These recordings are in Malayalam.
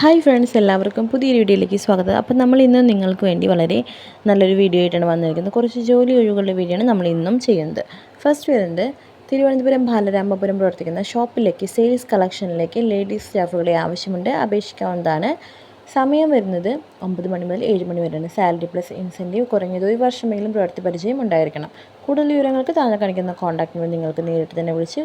ഹായ് ഫ്രണ്ട്സ് എല്ലാവർക്കും പുതിയൊരു വീഡിയോയിലേക്ക് സ്വാഗതം. അപ്പോൾ നമ്മൾ ഇന്ന് നിങ്ങൾക്ക് വേണ്ടി വളരെ നല്ലൊരു വീഡിയോ ആയിട്ടാണ് വന്നിരിക്കുന്നത്. കുറച്ച് ജോലി ഒഴിവുകളുടെ വീഡിയോ ആണ് നമ്മൾ ഇന്നും ചെയ്യുന്നത്. ഫസ്റ്റ് വരുന്നത് തിരുവനന്തപുരം ബാലരാമപുരം പ്രവർത്തിക്കുന്ന ഷോപ്പിലേക്ക് സെയിൽസ് കളക്ഷനിലേക്ക് ലേഡീസ് സ്റ്റാഫുകളെ ആവശ്യമുണ്ട്. അപേക്ഷിക്കാവുന്നതാണ്. സമയം വരുന്നത് ഒമ്പത് മണി മുതൽ ഏഴ് മണി വരെയാണ്. സാലറി പ്ലസ് ഇൻസെന്റീവ് കുറഞ്ഞത് ഒരു വർഷമെങ്കിലും പ്രവൃത്തി പരിചയം ഉണ്ടായിരിക്കണം. കൂടുതൽ വിവരങ്ങൾക്ക് താഴെ കാണിക്കുന്ന കോൺടാക്ട് നിങ്ങൾക്ക് നേരിട്ട് തന്നെ വിളിച്ച്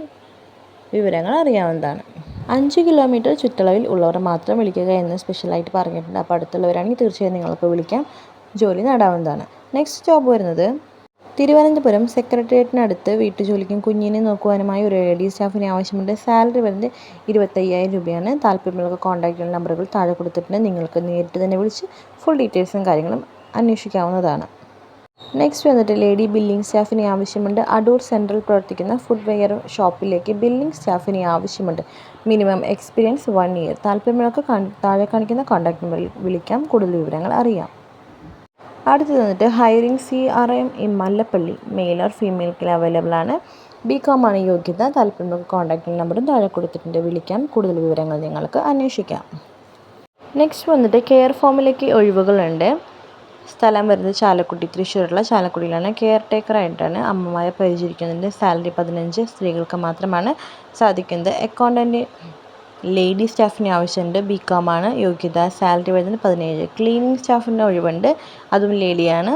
വിവരങ്ങൾ അറിയാവുന്നതാണ്. അഞ്ച് കിലോമീറ്റർ ചുറ്റളവിൽ ഉള്ളവർ മാത്രം വിളിക്കുക എന്ന് സ്പെഷ്യലായിട്ട് പറഞ്ഞിട്ടുണ്ട്. അപ്പോൾ അടുത്തുള്ളവരാണെങ്കിൽ തീർച്ചയായും നിങ്ങൾക്ക് വിളിക്കാം. ജോലി നേടാവുന്നതാണ്. നെക്സ്റ്റ് ജോബ് വരുന്നത് തിരുവനന്തപുരം സെക്രട്ടേറിയറ്റിനടുത്ത് വീട്ടുജോലിക്കും കുഞ്ഞിനെ നോക്കുവാനുമായി ഒരു ലേഡി സ്റ്റാഫിനെ ആവശ്യമുണ്ട്. സാലറി വരുന്നത് ഇരുപത്തയ്യായിരം രൂപയാണ്. താല്പര്യമുള്ള കോൺടാക്റ്റ് നമ്പറുകൾ താഴെ കൊടുത്തിട്ടുണ്ട്. നിങ്ങൾക്ക് നേരിട്ട് തന്നെ വിളിച്ച് ഫുൾ ഡീറ്റെയിൽസും കാര്യങ്ങളും അന്വേഷിക്കാവുന്നതാണ്. നെക്സ്റ്റ് വന്നിട്ട് ലേഡി ബില്ലിംഗ് സ്റ്റാഫിനെ ആവശ്യമുണ്ട്. അടൂർ സെൻട്രൽ പ്രവർത്തിക്കുന്ന ഫുഡ് വെയർ ഷോപ്പിലേക്ക് ബില്ലിംഗ് സ്റ്റാഫിനെ ആവശ്യമുണ്ട്. മിനിമം എക്സ്പീരിയൻസ് വൺ ഇയർ താല്പര്യമുള്ളവർക്ക് താഴെ കാണിക്കുന്ന കോൺടാക്ട് നമ്പറിൽ വിളിക്കാം. കൂടുതൽ വിവരങ്ങൾ അറിയാം. അടുത്തത് വന്നിട്ട് hiring C R M in Mallappally. Male or ഫീമെയിൽക്ക് available ആണ്. ബി കോം ആണ് യോഗ്യത. താല്പര്യമുള്ള കോൺടാക്ട് നമ്പറും താഴെ കൊടുത്തിട്ടുണ്ട്. വിളിക്കാം. കൂടുതൽ വിവരങ്ങൾ നിങ്ങൾക്ക് അന്വേഷിക്കാം. നെക്സ്റ്റ് വന്നിട്ട് കെയർ ഫോമിലേക്ക് ഒഴിവുകളുണ്ട്. സ്ഥലം വരുന്നത് ചാലക്കുടി തൃശ്ശൂരുള്ള ചാലക്കുടിയിലാണ്. കെയർ ടേക്കറായിട്ടാണ് അമ്മമാരെ പരിചരിക്കുന്നതിന്റെ സാലറി പതിനഞ്ച് സ്ത്രീകൾക്ക് മാത്രമാണ് സാധിക്കുന്നത്. അക്കൗണ്ടന്റ് ലേഡി സ്റ്റാഫിന് ആവശ്യമുണ്ട്. ബി കോം ആണ്. യോഗ്യത സാലറി വരുന്നത് പതിനേഴ്. ക്ലീനിങ് സ്റ്റാഫിന്റെ ഒഴിവുണ്ട്. അതും ലേഡിയാണ്.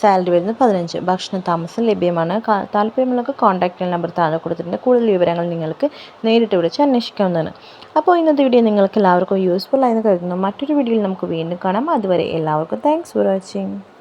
സാലറി വരുന്നത് പതിനഞ്ച്. ഭക്ഷണ താമസം ലഭ്യമാണ്. താല്പര്യമുള്ളവർക്ക് കോൺടാക്റ്റ് നമ്പർ താഴെ കൊടുത്തിട്ടുണ്ട്. കൂടുതൽ വിവരങ്ങൾ നിങ്ങൾക്ക് നേരിട്ട് വിളിച്ച് അന്വേഷിക്കാവുന്നതാണ്. അപ്പോൾ ഇന്നത്തെ വീഡിയോ നിങ്ങൾക്ക് എല്ലാവർക്കും യൂസ്ഫുൾ ആയെന്ന് കരുതുന്നു. മറ്റൊരു വീഡിയോയിൽ നമുക്ക് വീണ്ടും കാണാം. അതുവരെ എല്ലാവർക്കും താങ്ക്സ് ഫോർ വാച്ചിങ്